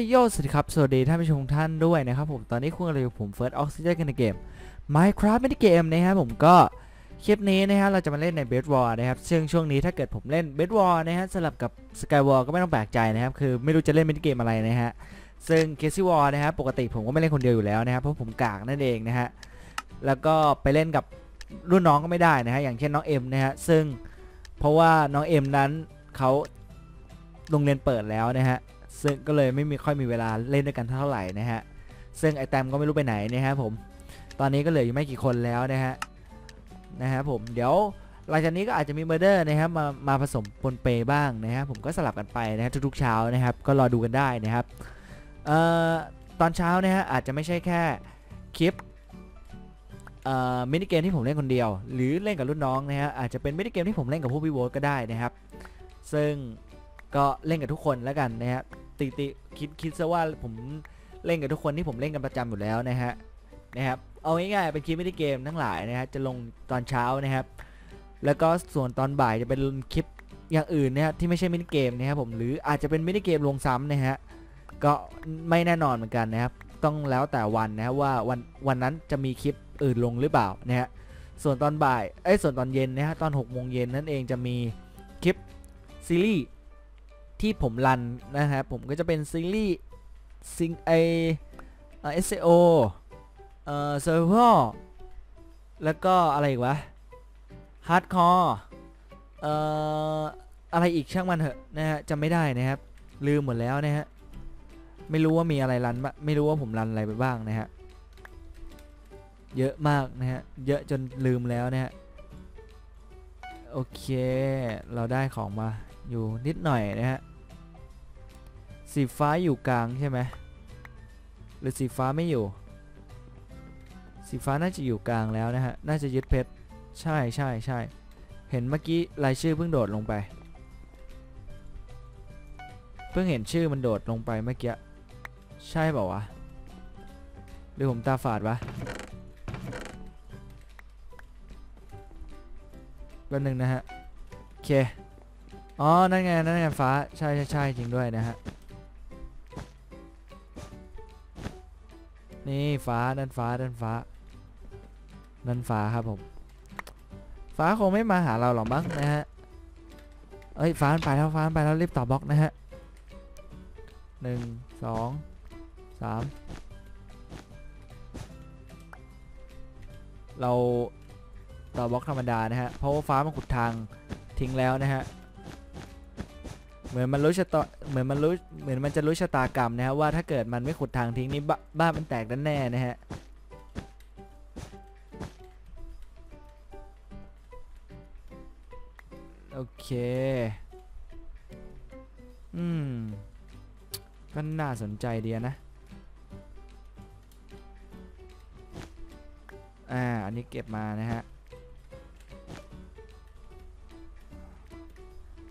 ยโยสวัสดีครับ สวัสดีท่านผู้ชมท่านด้วยนะครับผม ตอนนี้คุณกำลังอยู่ผมเฟิร์สออกซิเจนกันในเกม Minecraft ไม่ได้เกมนะครับผมก็คลิปนี้นะฮะเราจะมาเล่นใน Bed War นะครับ ซึ่งช่วงนี้ถ้าเกิดผมเล่น Bed War นะฮะสลับกับ Sky War ก็ไม่ต้องแปลกใจนะครับ คือไม่รู้จะเล่นไม่ได้เกมอะไรนะฮะ ซึ่ง c a s e y War นะครับปกติผมก็ไม่เล่นคนเดียวอยู่แล้วนะครับเพราะผมกากนั่นเองนะฮะ แล้วก็ไปเล่นกับรุ่นน้องก็ไม่ได้นะฮะ อย่างเช่นน้องเอ็มนะฮะ ซึ่งเพราะว่าน้องเอ็มนั้นเขาโรงเรียนเปิดแล้วนะฮะ ซึ่งก็เลยไม่มีค่อยมีเวลาเล่นด้วยกันเท่าไหร่นะฮะซึ่งไอแตมก็ไม่รู้ไปไหนนะฮะผมตอนนี้ก็เหลืออยู่ไม่กี่คนแล้วนะฮะนะฮะผมเดี๋ยวหลังจากนี้ก็อาจจะมีเมอร์เดอร์นะครับมามาผสมปนเปบ้างนะฮะผมก็สลับกันไปนะฮะทุกๆเช้านะครับ ก็รอดูกันได้นะครับเอ่อตอนเช้านะฮะอาจจะไม่ใช่แค่คลิปเอ่อมินิเกมที่ผมเล่นคนเดียว หรือเล่นกับรุ่นน้องนะฮะอาจจะเป็นมินิเกมที่ผมเล่นกับผู้พี่โวตก็ได้นะครับ ซึ่ง ก็เล่นกับทุกคนแล้วกันนะฮะติติคิดคิดซะว่าผมเล่นกับทุกคนที่ผมเล่นกันประจำอยู่แล้วนะฮะนะครับเอาง่ายๆเป็นคลิปไมินิเกมทั้งหลายนะฮะจะลงตอนเช้านะครับ แล้วก็ส่วนตอนบ่ายจะเป็นคลิปอย่างอื่นนะฮะที่ไม่ใช่มินิเกมนะครับผมหรืออาจจะเป็นมินิเกมลงซ้ำนะฮะก็ไม่แน่นอนเหมือนกันนะครับ ต้องแล้วแต่วันนะครับว่าวันวันนั้นจะมีคลิปอื่นลงหรือเปล่านะฮะส่วนตอนบ่ายเอ้ยส่วนตอนเย็นนะฮะตอน6โมงเย็นนั่นเองจะมีคลิปซีรีส์ ที่ผมรันนะครับผมก็จะเป็นซีรีส์ซิงไอเอสโอเอ่อเซิร์เวอร์แล้วก็อะไรอีกวะฮาร์ดคอร์เอ่ออะไรอีกช่างมันเถอะนะฮะจำไม่ได้นะครับ ลืมหมดแล้วนะฮะไม่รู้ว่ามีอะไรรันบไม่รู้ว่าผมรันอะไรไปบ้างนะฮะเยอะมากนะฮะเยอะจนลืมแล้วนะฮะโอเค เราได้ของมาอยู่นิดหน่อยนะฮะ สีฟ้าอยู่กลางใช่ไหมหรือสีฟ้าไม่อยู่ สีฟ้าน่าจะอยู่กลางแล้วนะฮะ น่าจะยึดเพชร ใช่ใช่ใช่ เห็นเมื่อกี้รายชื่อเพิ่งโดดลงไป เพิ่งเห็นชื่อมันโดดลงไปเมื่อกี้ ใช่เปล่าวะ หรือผมตาฝาดวะแป๊บนึงนะฮะ โอเค อ๋อ นั่นไง นั่นไงฟ้า ใช่ใช่ใช่จริงด้วยนะฮะ นี่ฟ้านั่นฟ้านั่นฟ้านั่นฟ้าครับผม ฟ้าคงไม่มาหาเราหรอกมั้งนะฮะเอ้ยฟ้ามันไปแล้วฟ้ามันไปแล้วรีบตอบบล็อกนะฮะหนึ่งสองสามเราต่อบล็อกธรรมดานะฮะเพราะว่าฟ้ามันขุดทางทิ้งแล้วนะฮะ เหมือนมันรู้ชะตาเหมือนมันรู้เหมือนมันจะรู้ชะตากรรมนะฮะว่าถ้าเกิดมันไม่ขุดทางทิ้งนี่บ้บ้านมันแตกแน่ๆนะฮะโอเค อืม ก็น่าสนใจดีนะ อ่า อันนี้เก็บมานะฮะ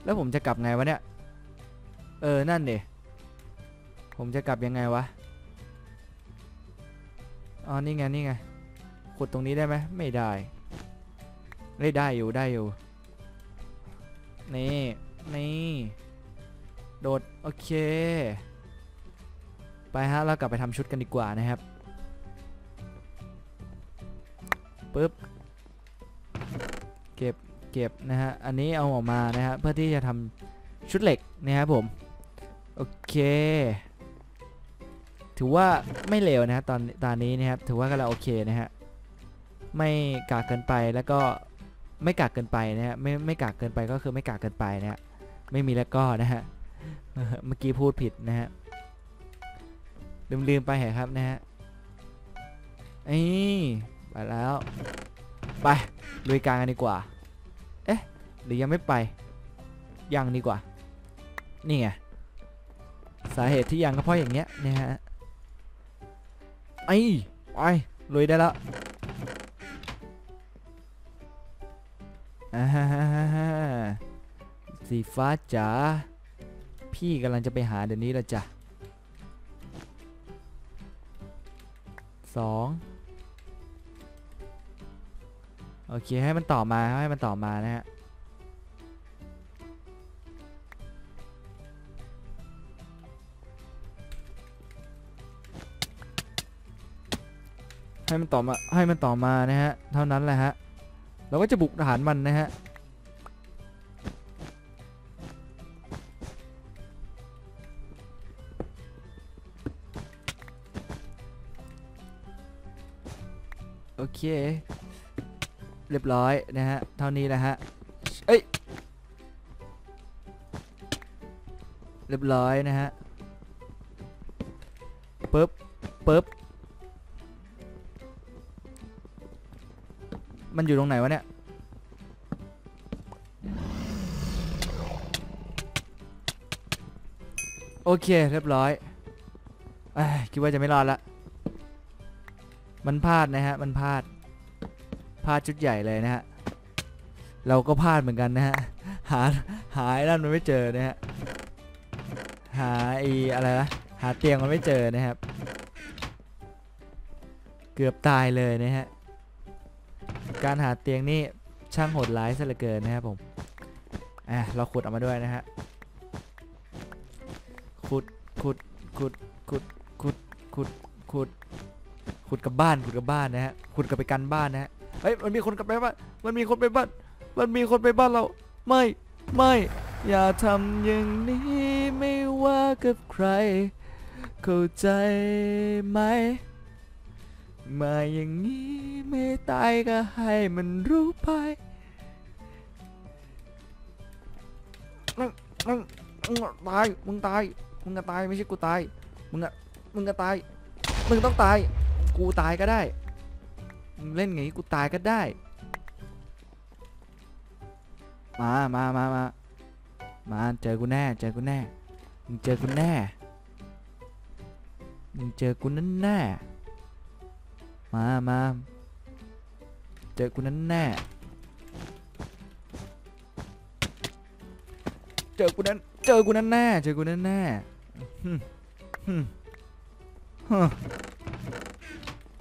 แล้วผมจะกลับไงวะเนี่ย เออ นั่นเดผมจะกลับยังไงวะ อ๋อ นี่ไง นี่ไง ขุดตรงนี้ได้ไหม ไม่ได้ ได้ได้อยู่ ได้อยู่ นี่ นี่ โดด โอเค ไปฮะ เรากลับไปทำชุดกันดีกว่านะครับ ปึ๊บ เก็บ เก็บนะฮะ อันนี้เอาออกมานะฮะ เพื่อที่จะทำชุดเหล็กนะครับผม โอเค ถือว่าไม่เลวนะฮะตอนตอนนี้นะครับ ถือว่ากำลังโอเคนะฮะ ไม่กากเกินไปแล้วก็ไม่กากเกินไปนะฮะ ไม่ไม่กากเกินไปก็คือไม่กากเกินไปนะฮะ ไม่มีแล้วก็นะฮะ เมื่อกี้พูดผิดนะฮะ ลืมลืมไปเหรอครับนะฮะไอ้ไปแล้ว ไปลุยกลางกันดีกว่า เอ๊ะ หรือยังไม่ไป ยังดีกว่า นี่ไง สาเหตุที่ยังก็เพราะอย่างเงี้ยนะฮะไอ้ไปลุยได้แล้วฮ่าฮ่าฮ่าสีฟ้าจ๋าพี่กำลังจะไปหาเดี๋ยวนี้ละจ้ะสองโอเคให้มันต่อมาให้มันต่อมานะฮะ ให้มันต่อมาให้มันต่อมานะฮะเท่านั้นแหละฮะเราก็จะบุกฐานมันนะฮะโอเค เรียบร้อยนะฮะ เท่านี้แหละฮะ เอ้ย เรียบร้อยนะฮะปึ๊บปึ๊บ มันอยู่ตรงไหนวะเนี่ย โอเคเรียบร้อยอคิดว่าจะไม่รอดละ มันพลาดนะฮะ มันพลาด พลาดชุดใหญ่เลยนะฮะ เราก็พลาดเหมือนกันนะฮะ หา หาไอ้นั่นมันไม่เจอนะฮะ หาไอ้อะไรนะ หาเตียงมันไม่เจอนะครับ เกือบตายเลยนะฮะ การหาเตียงนี่ช่างโหดร้ายซะเหลือเกินนะครับผมอะเราขุดออกมาด้วยนะฮะขุดขุดขุดขุดขุดขุดขุดขุดกับบ้านขุดกับบ้านนะฮะขุดกับไปกันบ้านนะฮะเฮ้ยมันมีคนกลับไปบ้านมันมีคนไปบ้าน มันมีคนไปบ้านเรา ไม่ไม่ อย่าทำอย่างนี้ไม่ว่ากับใคร เข้าใจไหม มาอย่างนี้ไม่ตายก็ให้มันรู้ไปนั่งนั่งมึงตาย มึงตาย มึงก็ตายไม่ใช่กูตาย มึงอะมึงก็ตาย มึงต้องตาย กูตายก็ได้ มึงเล่นอย่างนี้กูตายก็ได้ มามามามามาเจอกูแน่ เจอกูแน่ มึงเจอกูแน่ มึงเจอกูนั่นแน่ มามาเจอกูนั่นแน่ เจอกูนั่นเจอกูนั่นแน่ เจอกูนั่นแน่หึ่มหึ่มฮะ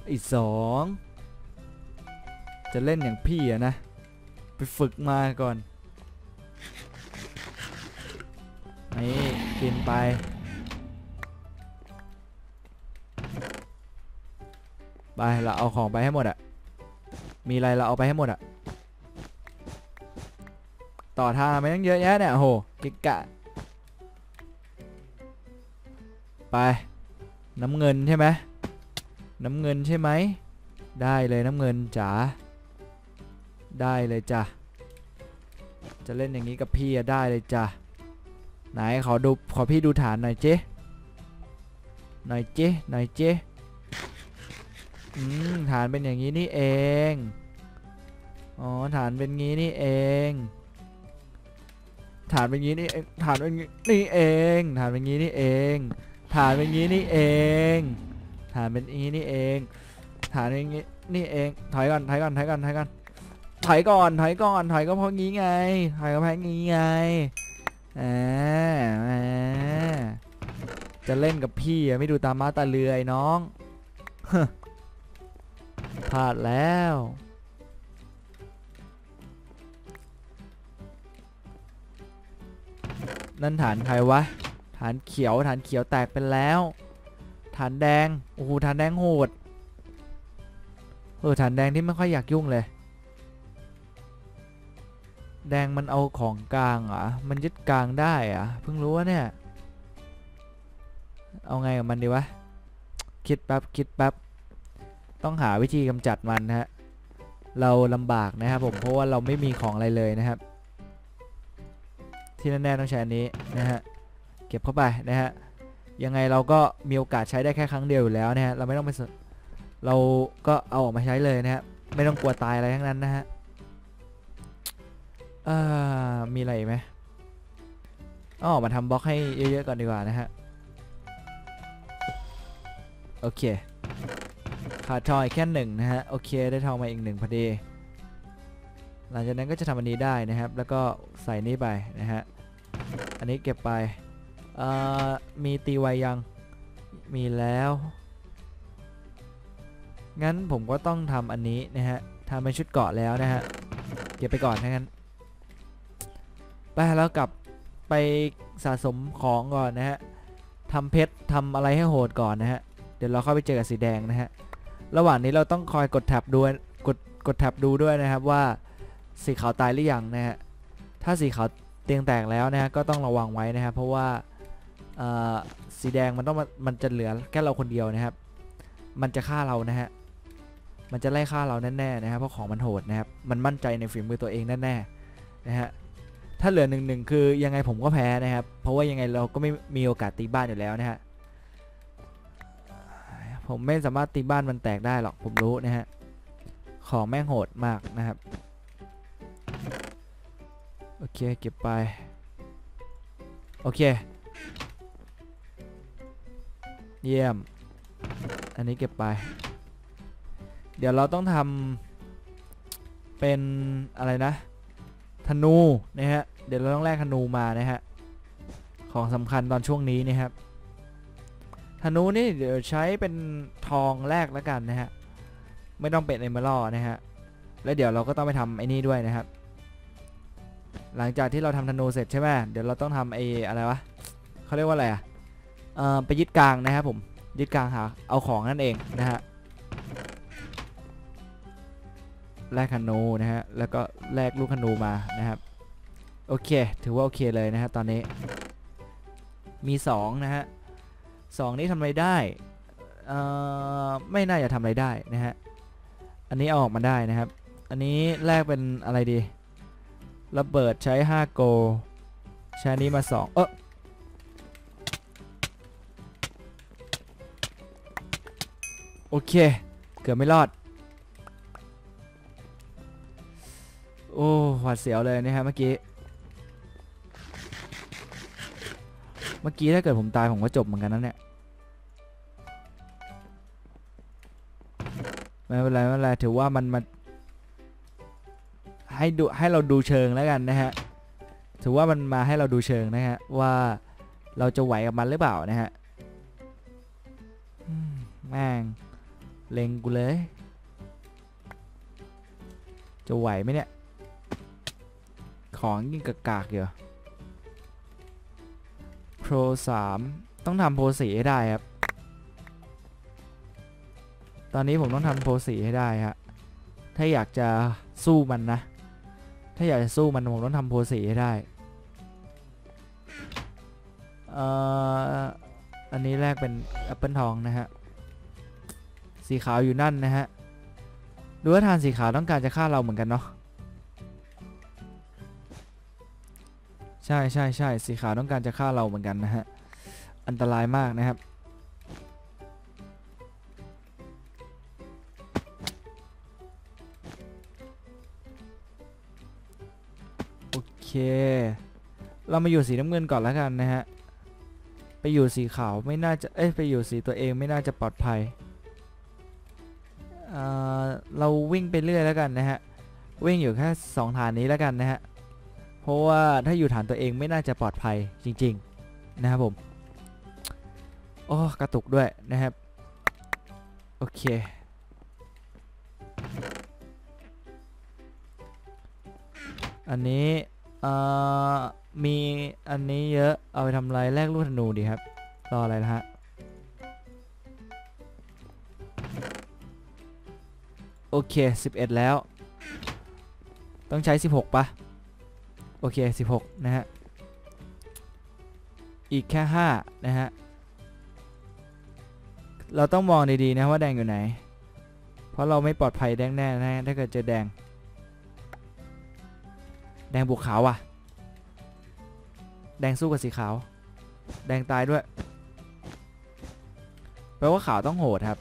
ไอีสอง จะเล่นอย่างพี่อะนะ ไปฝึกมาก่อน นี่ กินไป ไปเราเอาของไปให้หมดอะมีอะไรเราเอาไปให้หมดอะต่อทางไม่ต้องเยอะแยะเนี่ยโหกิกะ ไปน้ำเงินใช่ไหมน้ำเงินใช่ไหมได้เลยน้ำเงินจ๋าได้เลยจ้ะจะเล่นอย่างนี้กับพี่อะได้เลยจ้ะไหนขอดูขอพี่ดูฐานหน่อยเจ๊หน่อยเจ๊หน่อยเจ๊ อืมฐานเป็นอย่างนี้นี่เอง อ๋อฐานเป็นงี้นี่เอง ฐานเป็นงี้นี่เองฐานเป็นงี้นี่เอง ฐานเป็นงี้นี่เอง ฐานเป็นงี้นี่เอง ฐานเป็นงี้นี่เอง ฐานเป็นงี้นี่เอง ถอยก่อนถอยก่อนถอยก่อนถอยก่อนถอยก่อนถอยก่อนถอยก็เพราะงี้ไง ถอยก็เพราะงี้ไงอ่าแหมจะเล่นกับพี่ไม่ดูตามมาตาเรือไอ้น้อง พลาดแล้ว นั่นฐานใครวะ ฐานเขียวฐานเขียวแตกไปแล้ว ฐานแดง โอ้โหฐานแดงโหด เออฐานแดงที่ไม่ค่อยอยากยุ่งเลย แดงมันเอาของกลางอะ มันยึดกลางได้อะ เพิ่งรู้ว่าเนี่ย เอาไงกับมันดีวะ คิดแป๊บคิดแป๊บ ต้องหาวิธีกำจัดมันนะฮะเราลำบากนะครับผมเพราะว่าเราไม่มีของอะไรเลยนะครับ ที่แน่ๆต้องใช้อันนี้นะฮะเก็บเข้าไปนะฮะยังไงเราก็มีโอกาสใช้ได้แค่ครั้งเดียวอยู่แล้วนะฮะเราไม่ต้องไปเราก็เอาออกมาใช้เลยนะฮะไม่ต้องกลัวตายอะไรทั้งนั้นนะฮะเอ่อมีอะไรไหมอ๋อมาทำบล็อกให้เยอะๆก่อนดีกว่านะฮะโอเค ขาดทองอีกแค่หนึ่งนะฮะโอเคได้ทองมาอีกหนึ่งพอดี หลังจากนั้นก็จะทำอันนี้ได้นะครับ แล้วก็ใส่นี่ไปนะฮะอันนี้เก็บไปอ่อมีตีไวยังมีแล้ว งั้นผมก็ต้องทำอันนี้นะฮะทำเป็นชุดเกาะแล้วนะฮะเก็บไปก่อนถ้างั้นไปแล้วกลับไปสะสมของก่อนนะฮะทำเพชรทำอะไรให้โหดก่อนนะฮะ เดี๋ยวเราเข้าไปเจอกับสีแดงนะฮะ ระหว่างนี้เราต้องคอยกดแท็บดูกดกดแท็บดูด้วยนะครับว่าสีขาวตายหรือยังนะฮะถ้าสีขาวเตียงแตกแล้วนะฮะก็ต้องระวังไว้นะครับเพราะว่าสีแดงมันต้องมันจะเหลือแค่เราคนเดียวนะครับ มันจะฆ่าเรานะฮะมันจะไล่ฆ่าเราแน่ๆนะครับเพราะของมันโหดนะครับมันมั่นใจในฝีมือตัวเองแน่ๆนะฮะถ้าเหลือหนึ่งหนึ่งคือยังไงผมก็แพ้นะครับ เพราะว่ายังไงเราก็ไม่มีโอกาสตีบ้านอยู่แล้วนะฮะ ผมไม่สามารถตีบ้านมันแตกได้หรอกผมรู้นะฮะ ของแม่งโหดมากนะครับ โอเคเก็บไป โอเค เยี่ยม อันนี้เก็บไป เดี๋ยวเราต้องทำเป็นอะไรนะ ธนูนะฮะ เดี๋ยวเราต้องแลกธนูมานะฮะ ของสำคัญตอนช่วงนี้นะครับ ธนูนี่เดี๋ยวใช้เป็นทองแรกแล้วกันนะฮะ ไม่ต้องเป็นเอเมอรัลนะฮะ แล้วเดี๋ยวเราก็ต้องไปทำไอ้นี่ด้วยนะครับ หลังจากที่เราทำธนูเสร็จใช่ไหมเดี๋ยวเราต้องทำไอ้อะไรวะเขาเรียกว่าอะไรอะเอ่อไปยึดกลางนะครับผม ยึดกลางหาเอาของนั่นเองนะฮะแลกธนูนะฮะ แล้วก็แลกลูกธนูมานะครับ โอเค ถือว่าโอเคเลยนะฮะตอนนี้ มี 2 นะฮะ สองนี้ทำอะไรได้ไม่น่าจะทำอะไรได้นะฮะ อันนี้เอาออกมาได้นะครับ อันนี้แลกเป็นอะไรดี ระเบิดใช้ 5 โก ใช้นนี้มา 2 เออโอเค เกือบไม่รอด โอ้หวาดเสียวเลยนะฮะเมื่อกี้ มื่อกี้ถ้าเกิดผมตายผมก็จบเหมือนกันนั่นเนี่ยไม่เป็นไรไม่เป็นไรถือว่ามันมาให้ดูให้เราดูเชิงแล้วกันนะฮะถือว่ามันมาให้เราดูเชิงนะฮะว่าเราจะไหวกับมันหรือเปล่านะฮะแม่งเล็งกูเลย จะไหวไหมเนี่ย ของยิ่งกากๆอยู่ โปร3ต้องทำโปร4ให้ได้ครับ ตอนนี้ผมต้องทำโปร4ให้ได้ฮะถ้าอยากจะสู้มันนะ ถ้าอยากจะสู้มันผมต้องทำโปร4ให้ได้เอ่ออันนี้แรกเป็นแอปเปิลทองนะฮะ สีขาวอยู่นั่นนะฮะ ดูว่าทานสีขาวต้องการจะฆ่าเราเหมือนกันเนาะ ใช่ใช่ใช่สีขาวต้องการจะฆ่าเราเหมือนกันนะฮะ อันตรายมากนะครับโอเค เรามาอยู่สีน้ำเงินก่อนแล้วกันนะฮะ ไปอยู่สีขาวไม่น่าจะเอ้ยไปอยู่สีตัวเองไม่น่าจะปลอดภัยเเราวิ่งไปเรื่อยแล้วกันนะฮะ วิ่งอยู่แค่สองฐานนี้แล้วกันนะฮะ เพราะว่าถ้าอยู่ฐานตัวเองไม่น่าจะปลอดภัยจริง ๆ นะครับผมโอ้กระตุกด้วยนะครับ โอเค อันนี้เอ่อมีอันนี้เยอะ เอาไปทำอะไรแลกลูกธนูดีครับ รออะไรนะฮะ โอเค 11 แล้ว ต้องใช้ 16ปะโอเค 16 นะฮะ อีกแค่ 5 นะฮะ เราต้องมองดีๆนะว่าแดงอยู่ไหน เพราะเราไม่ปลอดภัยแดงแน่นะถ้าเกิดเจอแดง แดงบวกขาวว่ะ แดงสู้กับสีขาว แดงตายด้วย แปลว่าขาวต้องโหดครับ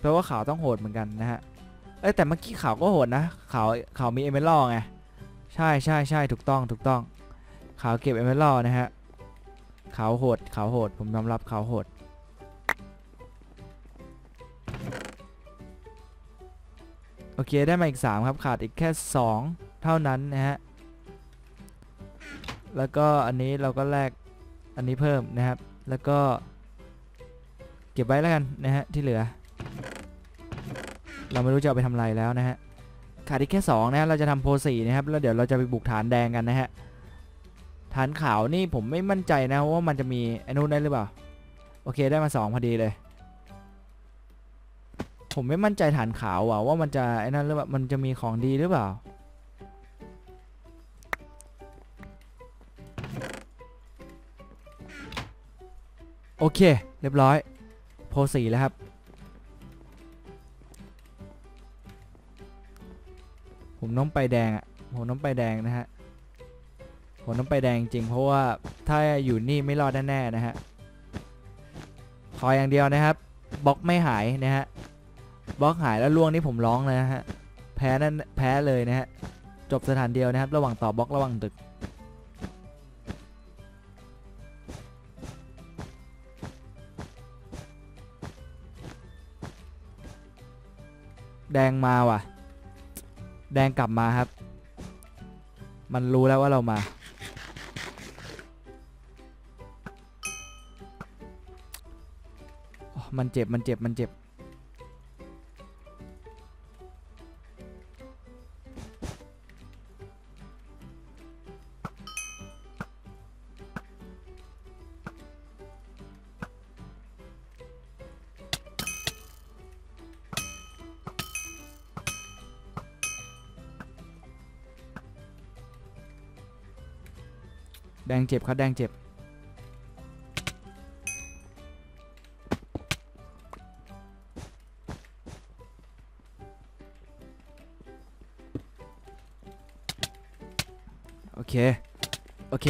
แปลว่าขาวต้องโหดเหมือนกันนะฮะ เอ้แต่เมื่อกี้ขาวก็โหดนะขาวขาวมีเอเมอรัลไง ใช่ใช่ใช่ถูกต้องถูกต้องขาวเก็บเอเมอรัลนะฮะขาวโหดขาวโหด ผมยอมรับขาวโหด โอเค ได้มาอีก 3 ครับ ขาดอีกแค่ 2 เท่านั้นนะฮะ แล้วก็อันนี้เราก็แลกอันนี้เพิ่มนะครับ แล้วก็ เก็บไว้แล้วกันนะฮะ ที่เหลือ เราไม่รู้จะเอาไปทำอะไรแล้วนะฮะ ขาดอีกแค่2นะฮะเราจะทำโพสีนะครับแล้วเดี๋ยวเราจะไปบุกฐานแดงกันนะฮะฐานขาวนี่ผมไม่มั่นใจนะว่ามันจะมีไอ้นู้นได้หรือเปล่าโอเคได้มา 2 พอดีเลย ผมไม่มั่นใจฐานขาวอะว่ามันจะไอ้นั่นหรือเปล่ามันจะมีของดีหรือเปล่าโอเค เรียบร้อย โพสีแล้วครับ ผมต้องไปแดงอะผมต้องไปแดงนะฮะผมต้องไปแดงจริงเพราะว่าถ้าอยู่นี่ไม่รอดแน่ๆนะฮะขออย่างเดียวนะครับบล็อกไม่หายนะฮะบล็อกหายแล้วล่วงนี่ผมร้องเลยนะฮะแพ้นั่นแพ้เลยนะฮะจบสถานเดียวนะครับ ระหว่างต่อบล็อกระหว่างตึกแดงมาว่ะ แดงกลับมาครับ มันรู้แล้วว่าเรามาอมันเจ็บ มันเจ็บ มันเจ็บ แดงเจ็บครับแดงเจ็บ โอเค โอเค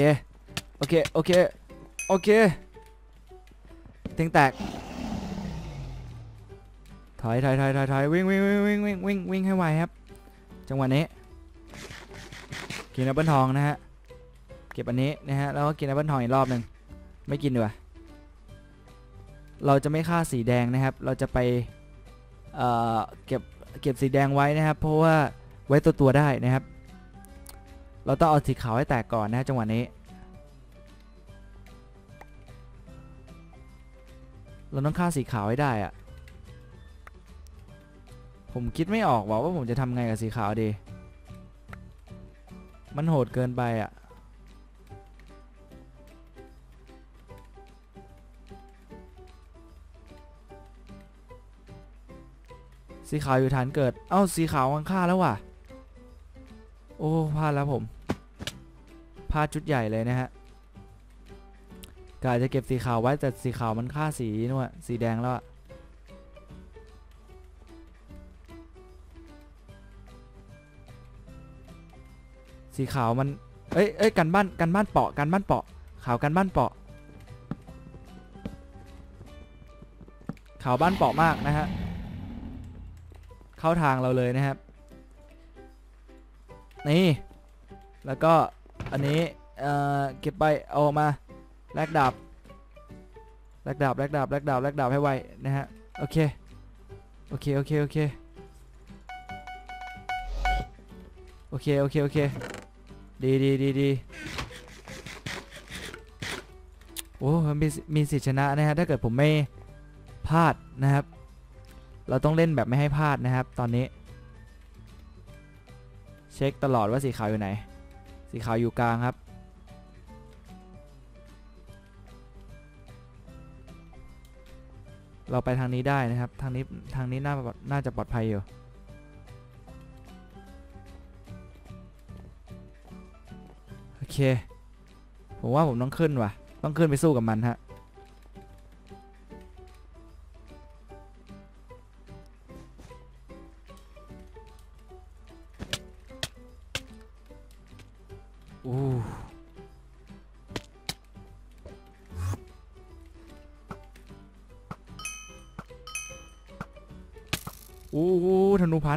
โอเค โอเค โอเคเตียงแตก ถอยถอยถอยถอยถอยวิ่งวิ่งวิ่งวิ่งวิ่งวิ่งวิ่งให้ไวครับ จังหวะนี้กินแอปเปิลทองนะฮะ เก็บอันนี้นะฮะแล้วก็กินแอปเปิลทองอีกรอบหนึ่งไม่กินดีกว่าเราจะไม่ฆ่าสีแดงนะครับ เราจะไปเอ่อเก็บเก็บสีแดงไว้นะครับ เพราะว่าไว้ตัวตัวได้นะครับ เราต้องเอาสีขาวให้แตกก่อนนะจังหวะนี้ เราต้องฆ่าสีขาวให้ได้อะผมคิดไม่ออกว่าว่าผมจะทำไงกับสีขาวดี มันโหดเกินไปอะ สีขาวอยู่ฐานเกิด เอ้าสีขาววังค่าแล้วว่ะ โอ้พลาดแล้วผมพลาดชุดใหญ่เลยนะฮะกาจะเก็บสีขาวไว้แต่สีขาวมันค่าสีนู่นอะสีแดงแล้วอะสีขาวมันเอ้ยเอ้ยกันบ้านกันบ้านเปาะกันบ้านเปาะ ขาวกันบ้านเปาะ ขาวบ้านเปาะมากนะฮะ เข้าทางเราเลยนะครับ นี่ แล้วก็อันนี้เอ่อเก็บไปเอามาแลกดาบแลกดาบแลกดาบแลกดาบแลกดาบให้ไวนะฮะโอเคโอเคโอเคโอเคโอเคโอเคโอเคดีดีดีดีโอ้มีมีสิทธิชนะนะฮะถ้าเกิดผมไม่พลาดนะครับ เราต้องเล่นแบบไม่ให้พลาดนะครับ ตอนนี้ เช็คตลอดว่าสีขาวอยู่ไหน สีขาวอยู่กลางครับ เราไปทางนี้ได้นะครับ ทางนี้ทางนี้น่าน่าจะปลอดภัยอยู่โอเค ผมว่าผมต้องขึ้นว่ะ ต้องขึ้นไปสู้กับมันฮะ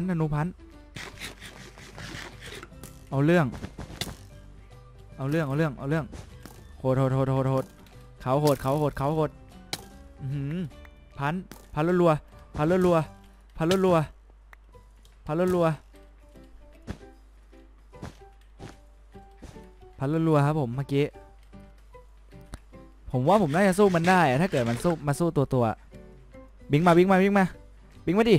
นูพันธุ์ธนูพันเอาเรื่อง เอาเรื่อง เอาเรื่อง เอาเรื่อง โหดโหดโหดโหดโหดเขาโหดเขาโหดเขาโหดอือหือพัน พันรัวพันรัวพันรัวพันรัวพันรัวครับผมเมื่อกี้ ผมว่าผมน่าจะสู้มันได้อะถ้าเกิดมันสู้มาสู้ตัวตัว บิงมาบิงมาบิงมาบิงมาดิ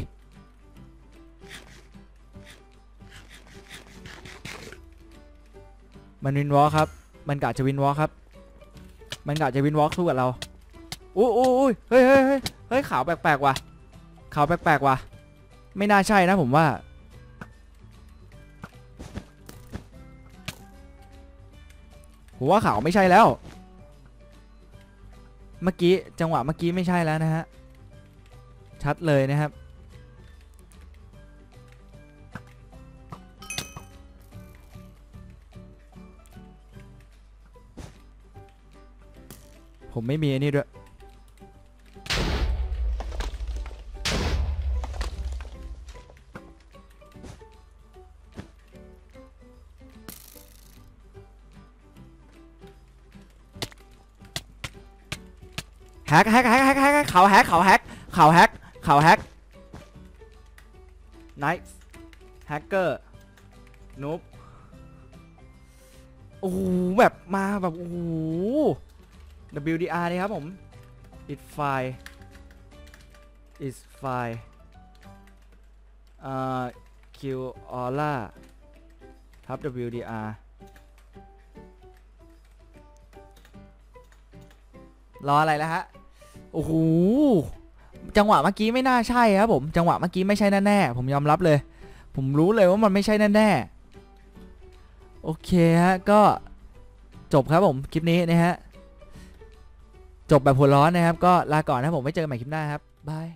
มันวินวอลครับ มันกะจะวินวอลครับ มันกะจะวินวอลสู้กับเราอู้อู้อู้เฮ้ยเฮ้ยเฮ้ยเฮ้ยขาวแปลกๆว่ะขาวแปลกๆว่ะ ไม่น่าใช่นะผมว่า ผมว่าขาวไม่ใช่แล้ว เมื่อกี้จังหวะเมื่อกี้ไม่ใช่แล้วนะฮะ ชัดเลยนะครับ ผมไม่มีอันนี้ด้วย แฮกแฮกแฮกแฮกแฮกเขาแฮกเขาแฮกเขาแฮกเขาแฮกไนท์แฮกเกอร์นูบโอ้โหแบบมาแบบโอ้โห WDR นี่ครับผม it file is file อ่า Q aura ทับ WDR รออะไรแล้วฮะ โอ้โห จังหวะเมื่อกี้ไม่น่าใช่ครับผม จังหวะเมื่อกี้ไม่ใช่แน่ๆ ผมยอมรับเลย ผมรู้เลยว่ามันไม่ใช่แน่ๆ โอเคฮะ ก็จบครับผม คลิปนี้นะฮะ จบแบบหัวร้อนนะครับ ก็ลาก่อนนะผมไว้เจอกันใหม่คลิปหน้าครับบาย